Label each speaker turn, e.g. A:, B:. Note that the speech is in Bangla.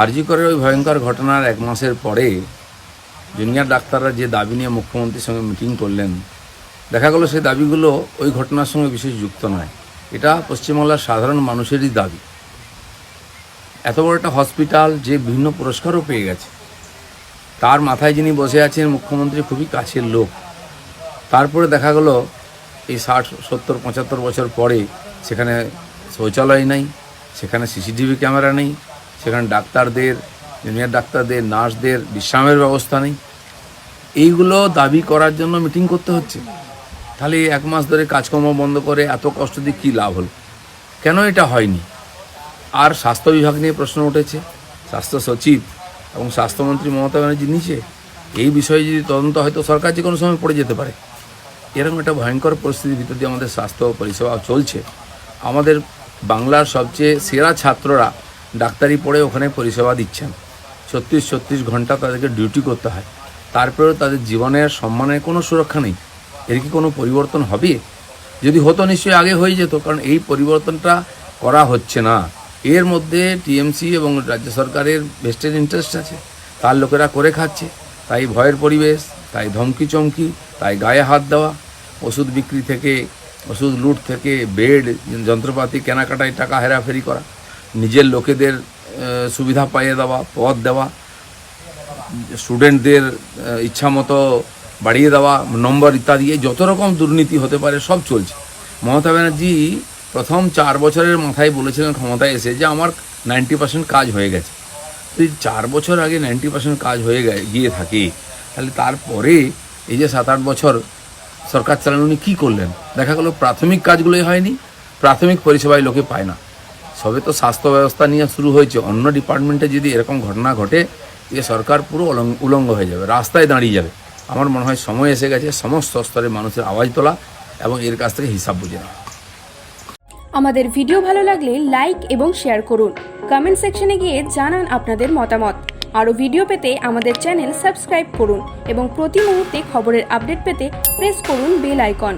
A: আরজি করের ওই ভয়ঙ্কর ঘটনার এক মাসের পরে জুনিয়র ডাক্তাররা যে দাবি নিয়ে মুখ্যমন্ত্রীর সঙ্গে মিটিং করলেন, দেখা গেল সেই দাবিগুলো ওই ঘটনার সঙ্গে বিশেষ যুক্ত নয়। এটা পশ্চিমবাংলার সাধারণ মানুষেরই দাবি। এত বড় একটা হসপিটাল যে বিভিন্ন পুরস্কারও পেয়ে গেছে। তার মাথায় যিনি বসে আছেন মুখ্যমন্ত্রী খুবই কাছের লোক। তারপরে দেখা গেল এই ষাট, সত্তর, পঁচাত্তর বছর পরে সেখানে শৌচালয় নেই, সেখানে সিসিটিভি ক্যামেরা নেই সেখানে ডাক্তারদের জুনিয়র ডাক্তারদের, নার্সদের বিশ্রামের ব্যবস্থা নেই। এইগুলো দাবি করার জন্য মিটিং করতে হচ্ছে। তাহলে এক মাস ধরে কাজকর্ম বন্ধ করে এত কষ্ট দিয়ে কী লাভ হলো? কেন এটা হয়নি? আর স্বাস্থ্য বিভাগ নিয়ে প্রশ্ন উঠেছে। স্বাস্থ্য সচিব এবং স্বাস্থ্যমন্ত্রী মমতা ব্যানার্জি নিচে এই বিষয়ে যদি তদন্ত হয়তো সরকার যে কোনো সময় পড়ে যেতে পারে। এরকম একটা ভয়ঙ্কর পরিস্থিতির ভিতর দিয়ে আমাদের স্বাস্থ্য পরিষেবা চলছে। আমাদের বাংলার সবচেয়ে সেরা ছাত্ররা ডাক্তারি পড়ে ওখানে পরিষেবা দিচ্ছেন। ছত্রিশ ছত্রিশ ঘণ্টা তাদেরকে ডিউটি করতে হয়। তারপরেও তাদের জীবনের সম্মানের কোনো সুরক্ষা নেই। এর কি কোনো পরিবর্তন হবে? যদি হতো নিশ্চয়ই আগে হয়ে যেত, কারণ এই পরিবর্তনটা করা হচ্ছে না। এর মধ্যে টিএমসি এবং রাজ্য সরকারের ভেস্টেড ইন্টারেস্ট আছে। তার লোকেরা করে খাচ্ছে। তাই ভয়ের পরিবেশ, তাই ধমকি চমকি তাই গায়ে হাত দেওয়া। ওষুধ বিক্রি থেকে, ওষুধ লুট থেকে, বেড, যন্ত্রপাতি, কেনাকাটায় টাকা হেরাফেরি করা। নিজের লোকেদের সুবিধা পাইয়ে দেওয়া পদ দেওয়া, স্টুডেন্টদের ইচ্ছা মতো বাড়িয়ে দেওয়া, নম্বর ইত্যাদি যত রকম দুর্নীতি হতে পারে সব চলছে। মমতা ব্যানার্জি প্রথম চার বছরের মাথায় বলেছিলেন, ক্ষমতায় এসে যে আমার নাইনটি পার্সেন্ট কাজ হয়ে গেছে। তুই চার বছর আগে নাইনটি পার্সেন্ট কাজ হয়ে গিয়ে থাকে, তাহলে তারপরে এই যে সাত আট বছর সরকার চালানো, উনি কী করলেন? দেখা গেলো প্রাথমিক কাজগুলোই হয়নি, প্রাথমিক পরিষেবায় লোকে পায় না। সবে তো স্বাস্থ্য ব্যবস্থা নিয়ে শুরু হয়েছে। অন্য ডিপার্টমেন্টে যদি এরকম ঘটনা ঘটে, এ সরকার পুরো উলঙ্গ হয়ে যাবে, রাস্তায় দাঁড়িয়ে যাবে। আমার মনে হয় সময় এসে গেছে সমস্ত স্তরের মানুষের আওয়াজ তোলা এবং এর কাছ থেকে হিসাব বুঝে নেওয়া।
B: আমাদের ভিডিও ভালো লাগলে লাইক এবং শেয়ার করুন। কমেন্ট সেকশনে গিয়ে জানান আপনাদের মতামত। আরও ভিডিও পেতে আমাদের চ্যানেল সাবস্ক্রাইব করুন এবং প্রতি মুহূর্তে খবরের আপডেট পেতে প্রেস করুন বেল আইকন